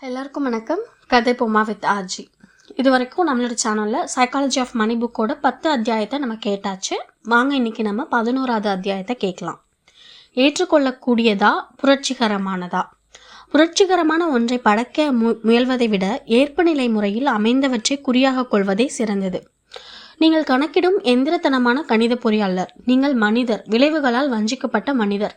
எல்லாருக்கும் வணக்கம். கதை பொம்மா வித் ஆர்ஜி. இது வரைக்கும் நம்மளோட சேனலில் சைக்காலஜி ஆஃப் மணி புக்கோட பத்து அத்தியாயத்தை நம்ம கேட்டாச்சு. வாங்க இன்னைக்கு நம்ம பதினோராவது அத்தியாயத்தை கேட்கலாம். ஏற்றுக்கொள்ளக்கூடியதா புரட்சிகரமானதா? புரட்சிகரமான ஒன்றை படைக்க மு முயல்வதை விட ஏற்பநிலை முறையில் அமைந்தவற்றை குறியாக கொள்வதே சிறந்தது. நீங்கள் கணக்கிடும் எந்திரத்தனமான கணித பொறியாளர் நீங்கள் மனிதர் விளைவுகளால் வஞ்சிக்கப்பட்ட மனிதர்.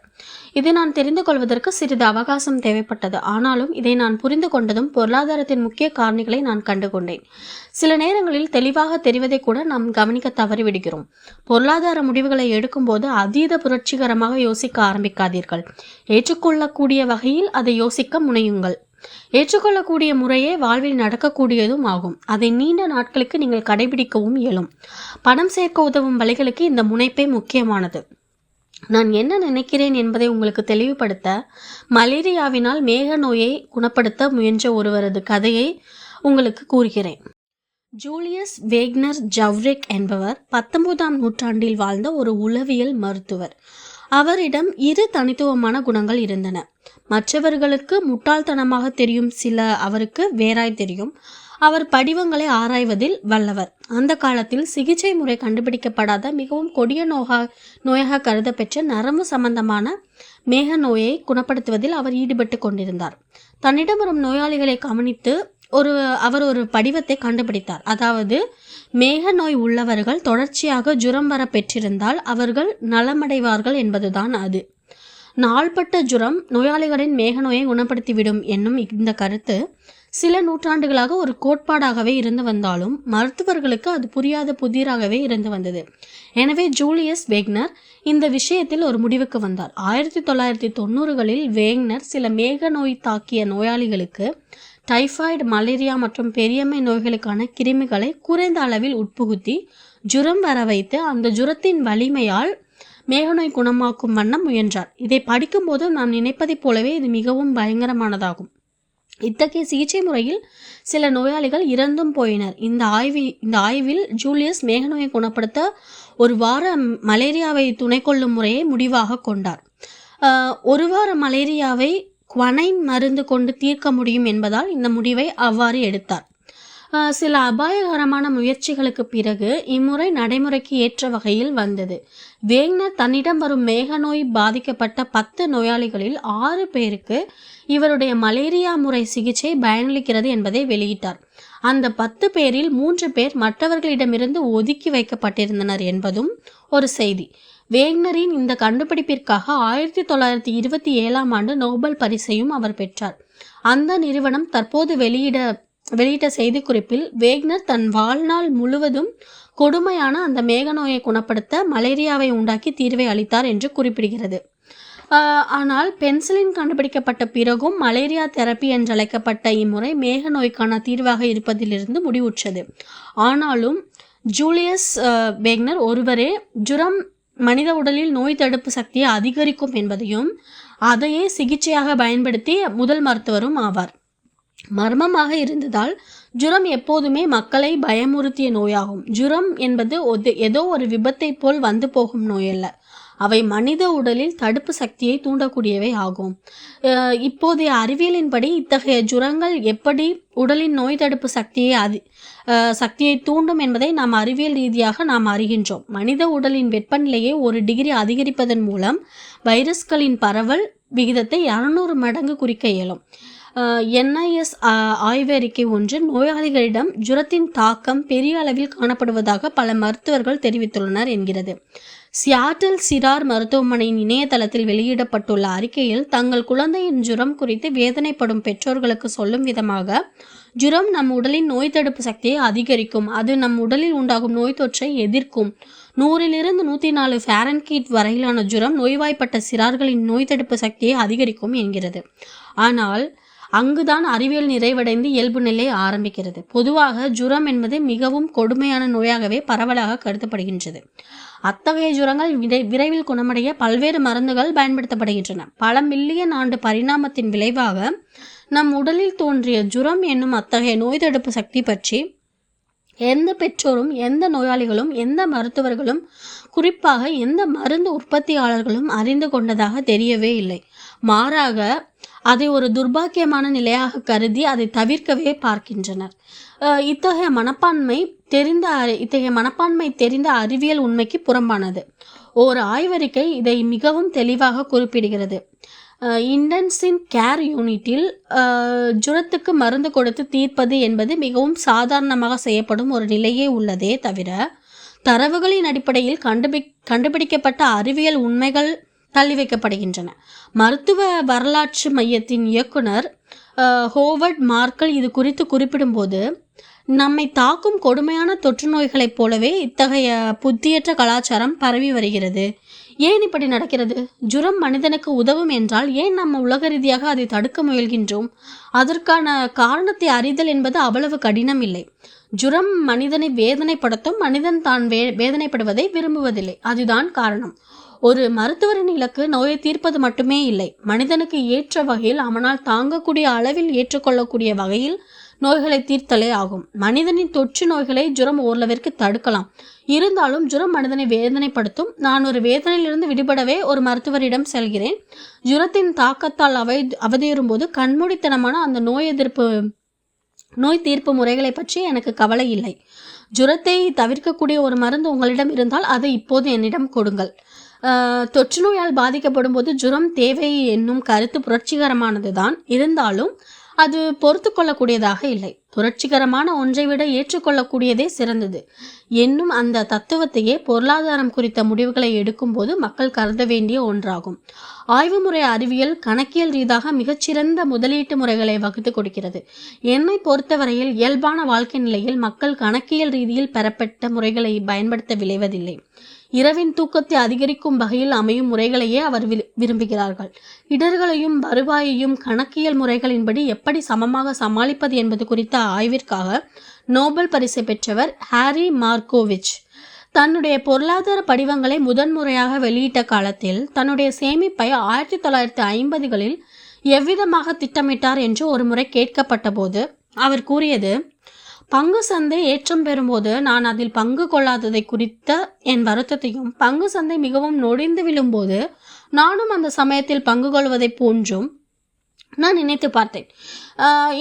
இதை நான் தெரிந்து கொள்வதற்கு சிறிது அவகாசம் தேவைப்பட்டது. ஆனாலும் இதை நான் புரிந்து கொண்டதும் பொருளாதாரத்தின் முக்கிய காரணிகளை நான் கண்டுகொண்டேன். சில நேரங்களில் தெளிவாக தெரிவதை கூட நாம் கவனிக்க தவறிவிடுகிறோம் பொருளாதார முடிவுகளை எடுக்கும்போது அதீத புரட்சிகரமாக யோசிக்க ஆரம்பிக்காதீர்கள். ஏற்றுக்கொள்ளக்கூடிய வகையில் அதை யோசிக்க முனையுங்கள். ஏற்றுக்கொள்ளக்கூடிய முறையே வாழ்வில் நடக்கக்கூடியதும் ஆகும். அதை நீண்ட நாட்களுக்கு நீங்கள் கடைபிடிக்கவும் இயலும். பணம் சேர்க்க உதவும் வழிகளுக்கு இந்த முனைப்பே முக்கியமானது. நான் என்ன நினைக்கிறேன் என்பதை உங்களுக்கு தெளிவுபடுத்த மலேரியாவினால் மேக நோயை குணப்படுத்த முயன்ற ஒருவரது கதையை உங்களுக்கு கூறுகிறேன். ஜூலியஸ் வேக்னர் ஜவ்ரிக் என்பவர் பத்தொன்பதாம் நூற்றாண்டில் வாழ்ந்த ஒரு உளவியல் மருத்துவர். அவரிடம் இரு தனித்துவமான குணங்கள் இருந்தன. மற்றவர்களுக்கு முட்டாள்தனமாக தெரியும் சில அவருக்கு வேறாய் தெரியும். அவர் படிவங்களை ஆராய்வதில் வல்லவர். அந்த காலத்தில் சிகிச்சை முறை கண்டுபிடிக்கப்படாத மிகவும் கொடிய நோகா நோயாக கருதப்பெற்ற நரம்பு சம்பந்தமான மேக நோயை குணப்படுத்துவதில் அவர் ஈடுபட்டு கொண்டிருந்தார். தன்னிடம் வரும் நோயாளிகளை கவனித்து ஒரு அவர் ஒரு படிவத்தை கண்டுபிடித்தார். அதாவது மேக நோய் உள்ளவர்கள் தொடர்ச்சியாக ஜுரம் வர பெற்றிருந்தால் அவர்கள் நலமடைவார்கள் என்பதுதான் அது. நாள்பட்ட ஜுரம் நோயாளிகளின் மேக நோயை குணப்படுத்திவிடும் என்னும் இந்த கருத்து சில நூற்றாண்டுகளாக ஒரு கோட்பாடாகவே இருந்து வந்தாலும் மருத்துவர்களுக்கு அது புரியாத புதிராகவே இருந்து வந்தது. எனவே ஜூலியஸ் வேக்னர் இந்த விஷயத்தில் ஒரு முடிவுக்கு வந்தார். ஆயிரத்தி தொள்ளாயிரத்தி தொண்ணூறுகளில் வேக்னர் சில மேக நோய் தாக்கிய நோயாளிகளுக்கு டைஃபாய்டு மலேரியா மற்றும் பெரியம்மை நோய்களுக்கான கிருமிகளை குறைந்த அளவில் உட்புகுத்தி ஜுரம் வர வைத்து அந்த ஜுரத்தின் வலிமையால் மேகநோய் குணமாக்கும் வண்ணம் முயன்றார். இதை படிக்கும்போது நாம் நினைப்பதைப் போலவே இது மிகவும் பயங்கரமானதாகும். இத்தகைய சிகிச்சை முறையில் சில நோயாளிகள் இறந்தும் போயினர். இந்த ஆய்வி இந்த ஆய்வில் ஜூலியஸ் மேகநோயை குணப்படுத்த ஒரு வார மலேரியாவை துணை கொள்ளும் முறையை முடிவாக கொண்டார். ஒரு வார மலேரியாவை குவனைன் மருந்து கொண்டு தீர்க்க முடியும் என்பதால் இந்த முடிவை அவ்வாறு எடுத்தார். சில அபாயகரமான முயற்சிகளுக்கு பிறகு இம்முறை நடைமுறைக்கு ஏற்ற வகையில் வந்தது. வேங்னர் தன்னிடம் வரும் மேகநோய் பாதிக்கப்பட்ட பத்து நோயாளிகளில் ஆறு பேருக்கு இவருடைய மலேரியா முறை சிகிச்சை பயனளிக்கிறது என்பதை வெளியிட்டார். அந்த பத்து பேரில் மூன்று பேர் மற்றவர்களிடமிருந்து ஒதுக்கி வைக்கப்பட்டிருந்தனர் என்பதும் ஒரு செய்தி. வேக்னரின் இந்த கண்டுபிடிப்பிற்காக ஆயிரத்தி தொள்ளாயிரத்தி இருபத்தி ஏழாம் ஆண்டு நோபல் பரிசையும் அவர் பெற்றார். அந்த நிறுவனம் தற்போது வெளியிட வெளியிட்ட செய்திக்குறிப்பில் வேக்னர் தன் வாழ்நாள் முழுவதும் கொடுமையான அந்த மேக நோயை குணப்படுத்த மலேரியாவை உண்டாக்கி தீர்வை அளித்தார் என்று குறிப்பிடுகிறது. ஆனால் பென்சிலின் கண்டுபிடிக்கப்பட்ட பிறகும் மலேரியா தெரப்பி என்றழைக்கப்பட்ட இம்முறை மேக நோய்க்கான தீர்வாக இருப்பதிலிருந்து முடிவுற்றது. ஆனாலும் ஜூலியஸ் வேக்னர் ஒருவரே ஜுரம் மனித உடலில் நோய் தடுப்பு சக்தியை அதிகரிக்கும் என்பதையும் அதையே சிகிச்சையாக பயன்படுத்தி முதல் மருத்துவரும் ஆவார். மர்மமாக இருந்ததால் ஜுரம் எப்போதுமே மக்களை பயமுறுத்திய நோயாகும். ஜுரம் என்பது ஏதோ ஒரு விபத்தை போல் வந்து போகும் நோயல்ல. அவை மனித உடலில் தடுப்பு சக்தியை தூண்டக்கூடியவை ஆகும். இப்போதைய அறிவியலின்படி இத்தகைய ஜுரங்கள் எப்படி உடலின் நோய் தடுப்பு சக்தியை அதி சக்தியை தூண்டும் என்பதை நாம் அறிவியல் ரீதியாக நாம் அறிகின்றோம். மனித உடலின் வெப்பநிலையை ஒரு டிகிரி அதிகரிப்பதன் மூலம் வைரஸ்களின் பரவல் விகிதத்தை இரநூறு மடங்கு குறிக்க இயலும். என்ஐஎஸ் ஆய்வறிக்கை ஒன்று நோயாளிகளிடம் ஜுரத்தின் தாக்கம் பெரிய அளவில் காணப்படுவதாக பல மருத்துவர்கள் தெரிவித்துள்ளனர் என்கிறது. சியாட்டில் சிறார் மருத்துவமனையின் இணையதளத்தில் வெளியிடப்பட்டுள்ள அறிக்கையில் தங்கள் குழந்தையின் ஜுரம் குறித்து வேதனைப்படும் பெற்றோர்களுக்கு சொல்லும் விதமாக ஜுரம் நம் உடலின் நோய் தடுப்பு சக்தியை அதிகரிக்கும். அது நம் உடலில் உண்டாகும் நோய் தொற்றை எதிர்க்கும். நூறிலிருந்து நூற்றி நாலு ஃபேரன்கீட் வரையிலான ஜுரம் நோய்வாய்ப்பட்ட சிறார்களின் நோய் தடுப்பு சக்தியை அதிகரிக்கும் என்கிறது. ஆனால் அங்குதான் அறிவியல் நிறைவடைந்து இயல்பு நிலை ஆரம்பிக்கிறது. பொதுவாக ஜுரம் என்பது மிகவும் கொடுமையான நோயாகவே பரவலாக கருதப்படுகின்றது. அத்தகைய ஜுரங்கள் விரை விரைவில் குணமடைய பல்வேறு மருந்துகள் பயன்படுத்தப்படுகின்றன. பல மில்லியன் ஆண்டு பரிணாமத்தின் விளைவாக நம் உடலில் தோன்றிய ஜுரம் என்னும் அத்தகைய நோய் தடுப்பு சக்தி பற்றி எந்த பெற்றோரும் எந்த நோயாளிகளும் எந்த மருத்துவர்களும் குறிப்பாக எந்த மருந்து உற்பத்தியாளர்களும் அறிந்து கொண்டதாக தெரியவே இல்லை. மாறாக அதை ஒரு துர்பாக்கியமான நிலையாக கருதி அதை தவிர்க்கவே பார்க்கின்றனர். இத்தகைய மனப்பான்மை தெரிந்த அறி- இத்தகைய மனப்பான்மை தெரிந்த அறிவியல் உண்மைக்கு புறம்பானது. ஓர் ஆய்வறிக்கை இதை மிகவும் தெளிவாக குறிப்பிடுகிறது. இண்டன்ஸின் கேர் யூனிட்டில் ஜுரத்துக்கு மருந்து கொடுத்து தீர்ப்பது என்பது மிகவும் சாதாரணமாக செய்யப்படும் ஒரு நிலையே உள்ளதே தவிர தரவுகளின் அடிப்படையில் கண்டுபி கண்டுபிடிக்கப்பட்ட அறிவியல் உண்மைகள் தள்ளி வைக்கப்படுகின்றன. மருத்துவ வரலாற்று மையத்தின் இயக்குனர் ஹோவர்ட் மார்க்கல் இது குறித்து குறிப்பிடும்போது நம்மை தாக்கும் கொடுமையான தொற்று நோய்களைப் போலவே இத்தகைய புத்தியற்ற கலாச்சாரம் பரவி வருகிறது. ஏன் இப்படி நடக்கிறது? ஜுரம் மனிதனுக்கு உதவும் என்றால் ஏன் நம்ம உலக ரீதியாக அதை தடுக்க முயல்கின்றோம்? அதற்கான காரணத்தை அறிதல் என்பது அவ்வளவு கடினம் இல்லை. ஜுரம் மனிதனை வேதனைப்படுத்தும் மனிதன் தான் வே வேதனைப்படுவதை விரும்புவதில்லை. அதுதான் காரணம். ஒரு மருத்துவரின் இலக்கு நோயை தீர்ப்பது மட்டுமே இல்லை. மனிதனுக்கு ஏற்ற வகையில் அவனால் தாங்கக்கூடிய அளவில் ஏற்றுக்கொள்ளக்கூடிய வகையில் நோய்களை தீர்த்தலே ஆகும். மனிதனின் தொற்று நோய்களை ஜுரம் ஓரளவிற்கு தடுக்கலாம். இருந்தாலும் ஜுரம் மனிதனை வேதனைப்படுத்தும். நான் ஒரு வேதனையிலிருந்து விடுபடவே ஒரு மருத்துவரிடம் செல்கிறேன். ஜுரத்தின் தாக்கத்தால் அவை அவதியுறும் போது கண்மூடித்தனமான அந்த நோய் எதிர்ப்பு நோய் தீர்ப்பு முறைகளை பற்றி எனக்கு கவலை இல்லை. ஜுரத்தை தவிர்க்கக்கூடிய ஒரு மருந்து உங்களிடம் இருந்தால் அதை இப்போது என்னிடம் கொடுங்கள். ஆஹ், தொற்று நோயால் பாதிக்கப்படும் போது ஜுரம் தேவை என்னும் கருத்து புரட்சிகரமானது தான் இருந்தாலும் அது பொறுத்து கொள்ளக்கூடியதாக இல்லை. புரட்சிகரமான ஒன்றை விட ஏற்றுக்கொள்ளக்கூடியதே சிறந்தது. என்னும் அந்த தத்துவத்தையே பொருளாதாரம் குறித்த முடிவுகளை எடுக்கும்போது மக்கள் கருத வேண்டிய ஒன்றாகும். ஆய்வு முறை அறிவியல் கணக்கியல் ரீதியாக மிகச்சிறந்த முதலீட்டு முறைகளை வகுத்து கொடுக்கிறது. என்னை பொறுத்தவரையில் இயல்பான வாழ்க்கை நிலையில் மக்கள் கணக்கியல் ரீதியில் பெறப்பட்ட முறைகளை பயன்படுத்த விளைவதில்லை இரவின் தூக்கத்தை அதிகரிக்கும் வகையில் அமையும் முறைகளையே அவர் விரும்புகிறார்கள். இடர்களையும் வருவாயையும் கணக்கியல் முறைகளின்படி எப்படி சமமாக சமாளிப்பது என்பது குறித்த ஆய்விற்காக நோபல் பரிசை பெற்றவர் ஹாரி மார்கோவிச் தன்னுடைய பொருளாதார படிவங்களை முதன்முறையாக வெளியிட்ட காலத்தில் தன்னுடைய சேமிப்பை ஆயிரத்தி தொள்ளாயிரத்தி ஐம்பதுகளில் எவ்விதமாக திட்டமிட்டார் என்று ஒரு முறை கேட்கப்பட்ட போது அவர் கூறியது பங்கு சந்தை ஏற்றம் பெறும்போது நான் அதில் பங்கு கொள்ளாததை குறித்த என் வருத்தத்தையும் பங்கு சந்தை மிகவும் நொடிந்து விழும்போது நானும் அந்த சமயத்தில் பங்கு கொள்வதைப் போன்றும் நான் நினைத்து பார்த்தேன்.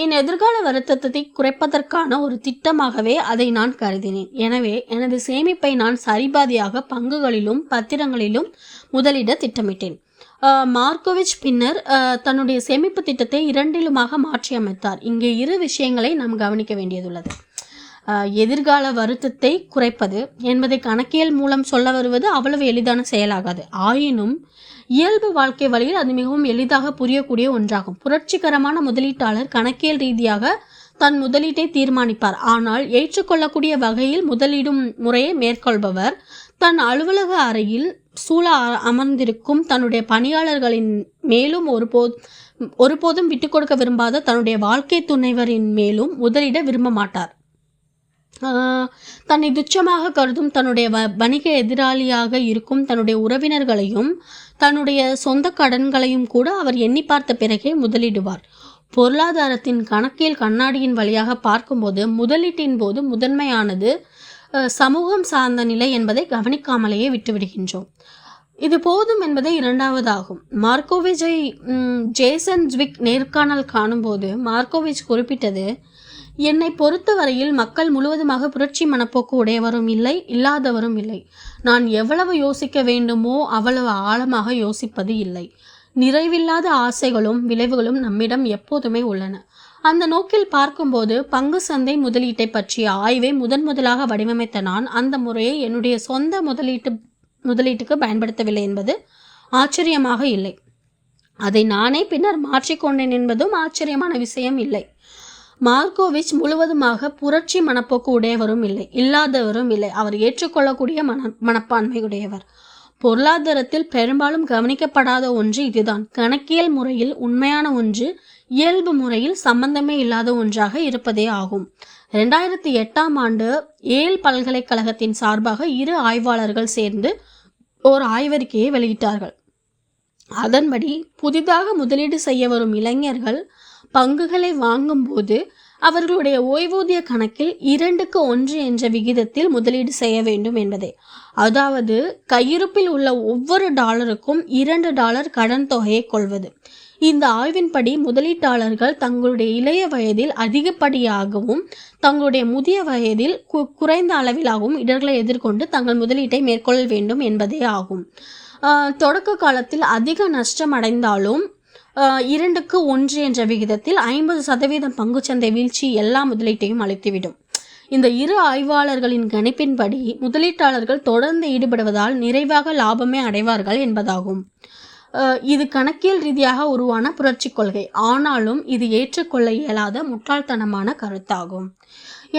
என் எதிர்கால வருத்தத்தை குறைப்பதற்கான ஒரு திட்டமாகவே அதை நான் கருதினேன். எனவே எனது சேமிப்பை நான் சரிபாதியாக பங்குகளிலும் பத்திரங்களிலும் முதலிட திட்டமிட்டேன். மார்க்கோவிச் பின்னர் தன்னுடைய சேமிப்பு திட்டத்தை இரண்டிலுமாக மாற்றியமைத்தார் இங்கே இரு விஷயங்களை நாம் கவனிக்க வேண்டியதுள்ளது. எதிர்கால வருத்தத்தை குறைப்பது என்பதை கணக்கியல் மூலம் சொல்ல வருவது அவ்வளவு எளிதான செயலாகாது. ஆயினும் இயல்பு வாழ்க்கை வழியில் அது மிகவும் எளிதாக புரியக்கூடிய ஒன்றாகும். புரட்சிகரமான முதலீட்டாளர் கணக்கியல் ரீதியாக தன் முதலீட்டை தீர்மானிப்பார். ஆனால் ஏற்றுக்கொள்ளக்கூடிய வகையில் முதலீடும் முறையை மேற்கொள்பவர் தன் அலுவலக அறையில் சூழ அமர்ந்திருக்கும் தன்னுடைய பணியாளர்களின் மேலும் ஒருபோது ஒருபோதும் விட்டு கொடுக்க விரும்பாத தன்னுடைய வாழ்க்கை துணைவரின் மேலும் முதலிட விரும்ப மாட்டார். தன்னை துச்சமாக கருதும் தன்னுடைய வ வணிக எதிராளியாக இருக்கும் தன்னுடைய உறவினர்களையும் தன்னுடைய சொந்த கடன்களையும் கூட அவர் எண்ணி பார்த்த பிறகே முதலிடுவார். பொருளாதாரத்தின் கணக்கியல் கண்ணாடியின் வழியாக பார்க்கும்போது முதலீட்டின் போது முதன்மையானது சமூகம் சார்ந்த நிலை என்பதை கவனிக்காமலேயே விட்டுவிடுகின்றோம். இது போதும் என்பதே இரண்டாவதாகும். மார்க்கோவிஜை ஜேசன் ஜ்விக் நேர்காணல் காணும்போது மார்க்கோவிச் குறிப்பிட்டது என்னை பொறுத்தவரையில் மக்கள் முழுவதுமாக புரட்சி மனப்போக்கு உடையவரும் இல்லை இல்லாதவரும் இல்லை. நான் எவ்வளவு யோசிக்க வேண்டுமோ அவ்வளவு ஆழமாக யோசிப்பது இல்லை. நிறைவில்லாத ஆசைகளும் விளைவுகளும் நம்மிடம் எப்போதுமே உள்ளன. அந்த நோக்கில் பார்க்கும்போது பங்கு சந்தை முதலீட்டை பற்றிய ஆய்வை முதன் முதலாக வடிவமைத்த நான் அந்த முறையை என்னுடைய சொந்த முதலீட்டு முதலீட்டுக்கு பயன்படுத்தவில்லை என்பது ஆச்சரியமாக இல்லை. அதை நானே பின்னர் மாற்றிக்கொண்டேன் என்பதும் ஆச்சரியமான விஷயம் இல்லை. மார்க்கோவிச் முழுவதுமாக புரட்சி மனப்போக்கு உடையவரும் இல்லை இல்லாதவரும் இல்லை. அவர் ஏற்றுக்கொள்ளக்கூடிய மன மனப்பான்மை உடையவர் பொருளாதாரத்தில் பெரும்பாலும் கவனிக்கப்படாத ஒன்று இதுதான். கணக்கியல் முறையில் உண்மையான ஒன்று இயல்பு முறையில் சம்பந்தமே இல்லாத ஒன்றாக இருப்பதே ஆகும். ரெண்டாயிரத்தி எட்டாம் ஆண்டு ஏல் பல்கலைக்கழகத்தின் சார்பாக இரு ஆய்வாளர்கள் சேர்ந்து ஓர் ஆய்வறிக்கையை வெளியிட்டார்கள். அதன்படி புதிதாக முதலீடு செய்ய வரும் இளைஞர்கள் பங்குகளை வாங்கும்போது அவர்களுடைய ஓய்வூதிய கணக்கில் இரண்டுக்கு ஒன்று என்ற விகிதத்தில் முதலீடு செய்ய வேண்டும் என்பதே. அதாவது கையிருப்பில் உள்ள ஒவ்வொரு டாலருக்கும் இரண்டு டாலர் கடன் தொகையை கொள்வது. இந்த ஆய்வின்படி முதலீட்டாளர்கள் தங்களுடைய இளைய வயதில் அதிகப்படியாகவும் தங்களுடைய முதிய வயதில் கு குறைந்த அளவிலாகவும் இடர்களை எதிர்கொண்டு தங்கள் முதலீட்டை மேற்கொள்ள வேண்டும் என்பதே ஆகும். தொடக்க காலத்தில் அதிக நஷ்டம் அடைந்தாலும் இரண்டுக்கு ஒன்று என்ற விகிதத்தில் ஐம்பது சதவீதம் பங்குச்சந்தை வீழ்ச்சி எல்லா முதலீட்டையும் அளித்துவிடும். இந்த இரு ஆய்வாளர்களின் கணிப்பின்படி முதலீட்டாளர்கள் தொடர்ந்து ஈடுபடுவதால் நிறைவாக லாபமே அடைவார்கள் என்பதாகும். இது கணக்கியல் ரீதியாக உருவான புரட்சி கொள்கை. ஆனாலும் இது ஏற்றுக்கொள்ள இயலாத முட்டாள்தனமான கருத்தாகும்.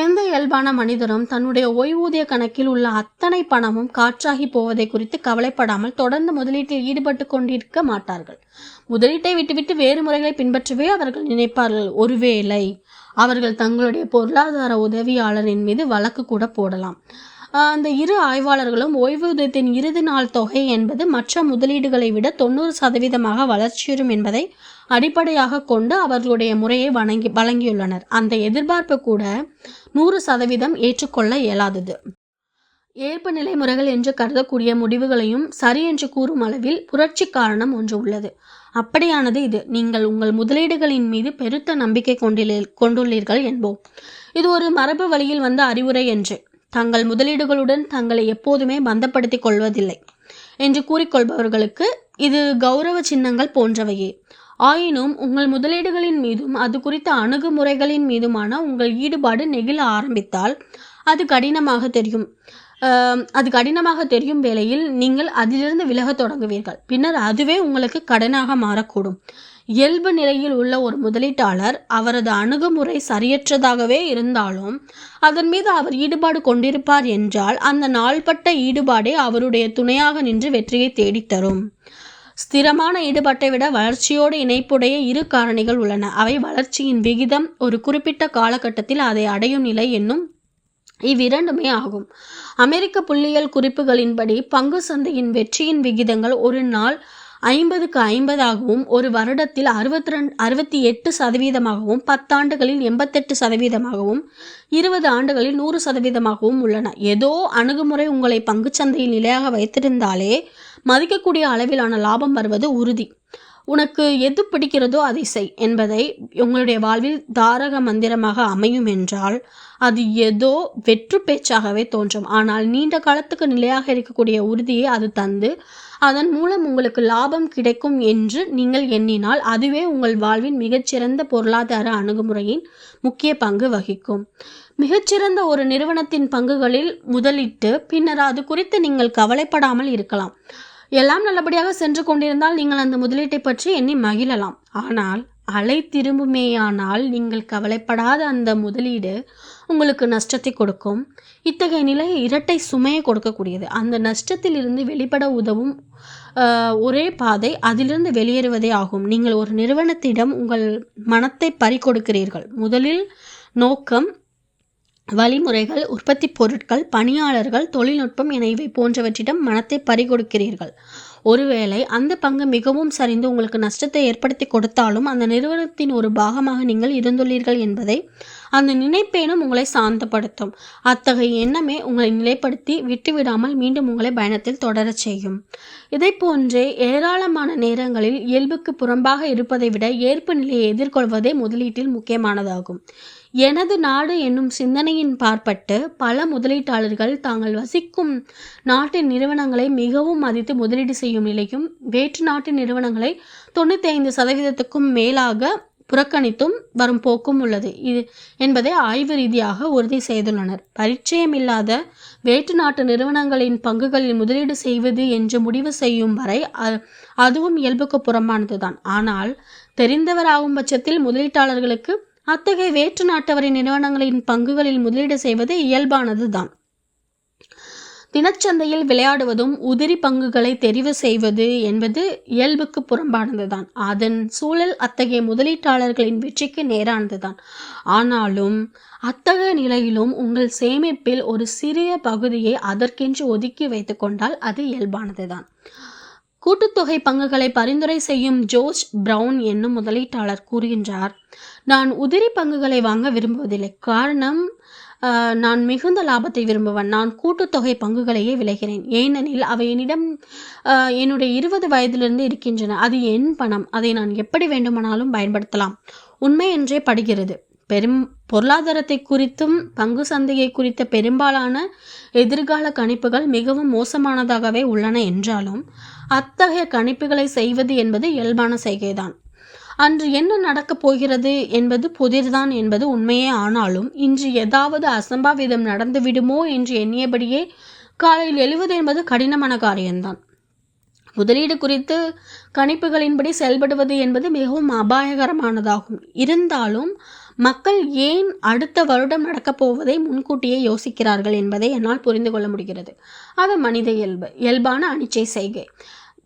எந்த இயல்பான மனிதரும் தன்னுடைய ஓய்வூதிய கணக்கில் உள்ள அத்தனை பணமும் காற்றாகி போவதை குறித்து கவலைப்படாமல் தொடர்ந்து முதலீட்டில் ஈடுபட்டு கொண்டிருக்க மாட்டார்கள். முதலீட்டை விட்டுவிட்டு வேறு முறைகளை பின்பற்றவே அவர்கள் நினைப்பார்கள். ஒருவேளை அவர்கள் தங்களுடைய பொருளாதார உதவியாளரின் மீது வழக்கு கூட போடலாம். அந்த இரு ஆய்வாளர்களும் ஓய்வூதியத்தின் இறுதி நாள் தொகை என்பது மற்ற முதலீடுகளை விட தொண்ணூறு சதவீதமாக வளர்ச்சியுறும் என்பதை அடிப்படையாக கொண்டு அவர்களுடைய முறையை வழங்கி வழங்கியுள்ளனர். அந்த எதிர்பார்ப்பு கூட நூறு சதவீதம் ஏற்றுக்கொள்ள இயலாதது. ஏற்பு நிலை முறைகள் என்று கருதக்கூடிய முடிவுகளையும் சரி என்று கூறும் அளவில் புரட்சி காரணம் ஒன்று உள்ளது. அப்படியானது இது. நீங்கள் உங்கள் முதலீடுகளின் மீது பெருத்த நம்பிக்கை கொண்டிலே கொண்டுள்ளீர்கள் என்போம். இது ஒரு மரபு வழியில் வந்த அறிவுரை என்று. தங்கள் முதலீடுகளுடன் தங்களை எப்போதுமே பந்தப்படுத்திக் கொள்வதில்லை என்று கூறிக்கொள்பவர்களுக்கு இது கௌரவ சின்னங்கள் போன்றவையே. ஆயினும் உங்கள் முதலீடுகளின் மீதும் அது குறித்த அணுகுமுறைகளின் மீதுமான உங்கள் ஈடுபாடு நெகிழ ஆரம்பித்தால் அது கடினமாக தெரியும். அது கடினமாக தெரியும் வேளையில் நீங்கள் அதிலிருந்து விலகத் தொடங்குவீர்கள். பின்னர் அதுவே உங்களுக்கு கடனாக மாறக்கூடும். இயல்பு நிலையில் உள்ள ஒரு முதலீட்டாளர் அவரது அணுகுமுறை சரியற்றதாகவே இருந்தாலும் அதன் மீது அவர் ஈடுபாடு கொண்டிருப்பார் என்றால் அந்த நாள்பட்ட ஈடுபாடே அவருடைய துணையாக நின்று வெற்றியை தேடித்தரும். ஸ்திரமான ஈடுபாட்டை விட வளர்ச்சியோடு இணைப்புடைய இரு காரணிகள் உள்ளன. அவை வளர்ச்சியின் விகிதம் ஒரு குறிப்பிட்ட காலகட்டத்தில் அதை அடையும் நிலை என்னும் இவ்விரண்டுமே ஆகும். அமெரிக்க புள்ளியியல் குறிப்புகளின்படி பங்கு சந்தையின் வெற்றியின் விகிதங்கள் ஒரு நாள் ஐம்பதுக்கு ஐம்பதாகவும் ஒரு வருடத்தில் அறுபத்தி ரெண்டு அறுபத்தி எட்டு சதவீதமாகவும் பத்தாண்டுகளில் எண்பத்தெட்டு சதவீதமாகவும் இருபது ஆண்டுகளில் நூறு சதவீதமாகவும் உள்ளன. ஏதோ அணுகுமுறை உங்களை பங்குச்சந்தையில் நிலையாக வைத்திருந்தாலே மதிக்கக்கூடிய அளவிலான லாபம் வருவது உறுதி. உனக்கு எது பிடிக்கிறதோ அதை செய் என்பதை உங்களுடைய வாழ்வில் தாரக மந்திரமாக அமையும் என்றால் அது ஏதோ வெற்று பேச்சாகவே தோன்றும். ஆனால் நீண்ட காலத்துக்கு நிலையாக இருக்கக்கூடிய உறுதியை அது தந்து அதன் மூலம் உங்களுக்கு லாபம் கிடைக்கும் என்று நீங்கள் எண்ணினால் அதுவே உங்கள் வாழ்வின் மிகச்சிறந்த பொருளாதார அணுகுமுறையின் முக்கிய பங்கு வகிக்கும். மிகச்சிறந்த ஒரு நிறுவனத்தின் பங்குகளில் முதலிட்டு பின்னர் அது குறித்து நீங்கள் கவலைப்படாமல் இருக்கலாம். எல்லாம் நல்லபடியாக சென்று கொண்டிருந்தால் நீங்கள் அந்த முதலீட்டை பற்றி எண்ணி மகிழலாம். ஆனால் அலை திரும்புமேயானால் நீங்கள் கவலைப்படாத அந்த முதலீடு உங்களுக்கு நஷ்டத்தை கொடுக்கும். இத்தகைய நிலை இரட்டை சுமையை கொடுக்கக்கூடியது. அந்த நஷ்டத்தில் இருந்து வெளிப்பட உதவும் ஒரே பாதை அதிலிருந்து வெளியேறுவதே ஆகும். நீங்கள் ஒரு நிறுவனத்திடம் உங்கள் மனத்தை பறிகொடுக்கிறீர்கள். முதலில் நோக்கம் வழிமுறைகள் உற்பத்தி பொருட்கள் பணியாளர்கள் தொழில்நுட்பம் என இவை போன்றவற்றிடம் மனத்தை பறிகொடுக்கிறீர்கள். ஒருவேளை அந்த பங்கு மிகவும் சரிந்து உங்களுக்கு நஷ்டத்தை ஏற்படுத்தி கொடுத்தாலும் அந்த நிறுவனத்தின் ஒரு பாகமாக நீங்கள் இருந்துள்ளீர்கள் என்பதை அந்த நினைப்பேனும் உங்களை சாந்தப்படுத்தும். அத்தகைய எண்ணமே உங்களை நிலைப்படுத்தி விட்டுவிடாமல் மீண்டும் உங்களை பயணத்தில் தொடரச் செய்யும். இதை போன்றே ஏராளமான நேரங்களில் இயல்புக்கு புறம்பாக இருப்பதை விட ஏற்பு நிலையை எதிர்கொள்வதே முதலீட்டில் முக்கியமானதாகும். எனது நாடு என்னும் சிந்தனையின் பார்ப்பட்டு பல முதலீட்டாளர்கள் தாங்கள் வசிக்கும் நாட்டின் நிறுவனங்களை மிகவும் மதித்து முதலீடு செய்யும் நிலையும் வேற்று நாட்டின் நிறுவனங்களை தொண்ணூற்றி ஐந்து சதவீதத்துக்கும் மேலாக புறக்கணித்தும் வரும் போக்கும் உள்ளது. இது என்பதை ஆய்வு ரீதியாக உறுதி செய்துள்ளனர். பரிச்சயமில்லாத வேற்று நாட்டு நிறுவனங்களின் பங்குகளில் முதலீடு செய்வது என்று முடிவு செய்யும் வரை அதுவும் இயல்புக்கு புறமானதுதான் ஆனால் தெரிந்தவராகும் பட்சத்தில் முதலீட்டாளர்களுக்கு அத்தகைய வேற்று நாட்டவரின் நிறுவனங்களின் பங்குகளில் முதலீடு செய்வது இயல்பானதுதான். தினச்சந்தையில் விளையாடுவதும் உதிரி பங்குகளை தெரிவு செய்வது என்பது இயல்புக்கு புறம்பானதுதான். அதன் சூழல் அத்தகைய முதலீட்டாளர்களின் வெற்றிக்கு நேரானதுதான். ஆனாலும் அத்தகைய நிலையிலும் உங்கள் சேமிப்பில் ஒரு சிறிய பகுதியை அதற்கென்று ஒதுக்கி வைத்துக்கொண்டால் அது இயல்பானதுதான். கூட்டுத்தொகை பங்குகளை பரிந்துரை செய்யும் ஜோர்ஜ் பிரவுன் என்னும் முதலீட்டாளர் கூறுகின்றார். நான் உதிரி பங்குகளை வாங்க விரும்புவதில்லை. காரணம் நான் மிகுந்த லாபத்தை விரும்புவன். நான் கூட்டுத்தொகை பங்குகளையே விளைகிறேன். ஏனெனில் அவை என்னிடம் என்னுடைய இருபது வயதிலிருந்து இருக்கின்றன. அது என் பணம். அதை நான் எப்படி வேண்டுமானாலும் பயன்படுத்தலாம். உண்மை என்றே படுகிறது. பெரும் பொருளாதாரத்தை குறித்தும் பங்கு சந்தையை குறித்த பெரும்பாலான எதிர்கால கணிப்புகள் மிகவும் மோசமானதாகவே உள்ளன என்றாலும் அத்தகைய கணிப்புகளை செய்வது என்பது இயல்பான செய்கைதான். அன்று என்ன நடக்கப் போகிறது என்பது புதிர்தான் என்பது உண்மையே ஆனாலும் இன்று ஏதாவது அசம்பாவிதம் நடந்துவிடுமோ என்று எண்ணியபடியே காலையில் எழுவது என்பது கடினமான காரியம்தான். முதலீடு குறித்து கணிப்புகளின்படி செயல்படுவது என்பது மிகவும் அபாயகரமானதாகும். இருந்தாலும் மக்கள் ஏன் அடுத்த வருடம் நடக்கப் போவதை முன்கூட்டியே யோசிக்கிறார்கள் என்பதை என்னால் புரிந்து கொள்ள முடிகிறது. அது மனித இயல்பு. இயல்பான அனிச்சை செய்கை.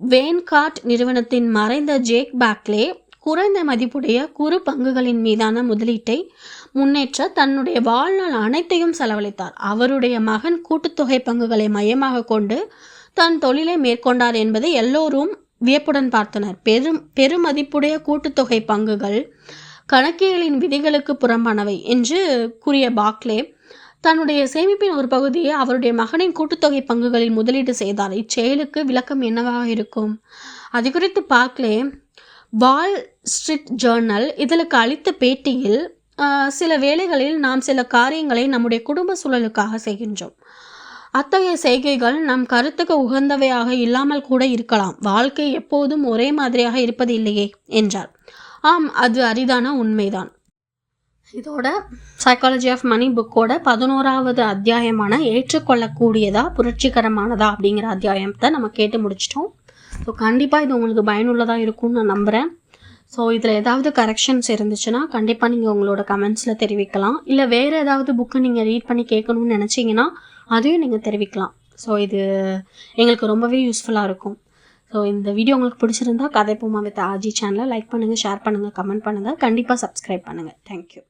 வேன்கார்ட் நிறுவனத்தின் மறைந்த ஜேக் பேக்லே குறைந்த மதிப்புடைய குறு பங்குகளின் மீதான முதலீட்டை முன்னேற்ற தன்னுடைய வாழ்நாள் அனைத்தையும் செலவழித்தார். அவருடைய மகன் கூட்டுத்தொகை பங்குகளை மையமாக கொண்டு தன் தொழிலை மேற்கொண்டார் என்பதை எல்லோரும் வியப்புடன் பார்த்தனர். பெரும் பெருமதிப்புடைய கூட்டுத்தொகை பங்குகள் கணக்கியலின் விதிகளுக்கு புறம்பானவை என்று கூறிய பாக்லே தன்னுடைய சேமிப்பின் ஒரு பகுதியை அவருடைய மகனின் கூட்டுத்தொகை பங்குகளில் முதலீடு செய்தார் இச்செயலுக்கு விளக்கம் என்னவாக இருக்கும்? அது குறித்து பார்க்கலே வால் ஸ்ட்ரீட் ஜேர்னல் இதழுக்கு அளித்த பேட்டியில் சில வேளைகளில் நாம் சில காரியங்களை நம்முடைய குடும்ப சூழலுக்காக செய்கின்றோம். அத்தகைய செய்கைகள் நம் கருத்துக்கு உகந்தவையாக இல்லாமல் கூட இருக்கலாம். வாழ்க்கை எப்போதும் ஒரே மாதிரியாக இருப்பது இல்லையே என்றார். ஆம் அது அரிதான உண்மைதான். இதோட சைக்காலஜி ஆஃப் மணி புக்கோட பதினோராவது அத்தியாயமான ஏற்றுக்கொள்ளக்கூடியதா புரட்சிகரமானதா அப்படிங்கிற அத்தியாயத்தை நம்ம கேட்டு முடிச்சிட்டோம். ஸோ கண்டிப்பாக இது உங்களுக்கு பயனுள்ளதாக இருக்கும்னு நான் நம்புகிறேன் ஸோ இதில் ஏதாவது கரெக்ஷன்ஸ் இருந்துச்சுன்னா கண்டிப்பாக நீங்கள் உங்களோட கமெண்ட்ஸில் தெரிவிக்கலாம். இல்லை வேறு ஏதாவது புக்கு நீங்கள் ரீட் பண்ணி கேட்கணும்னு நினச்சிங்கன்னா அதையும் நீங்கள் தெரிவிக்கலாம். ஸோ இது எங்களுக்கு ரொம்பவே யூஸ்ஃபுல்லாக இருக்கும். ஸோ இந்த வீடியோ உங்களுக்கு பிடிச்சிருந்தா கதை பூமா வித் ஆஜி சேனலை லைக் பண்ணுங்கள் ஷேர் பண்ணுங்கள் கமெண்ட் பண்ணுங்கள் கண்டிப்பாக சப்ஸ்கிரைப் பண்ணுங்கள் தேங்க்யூ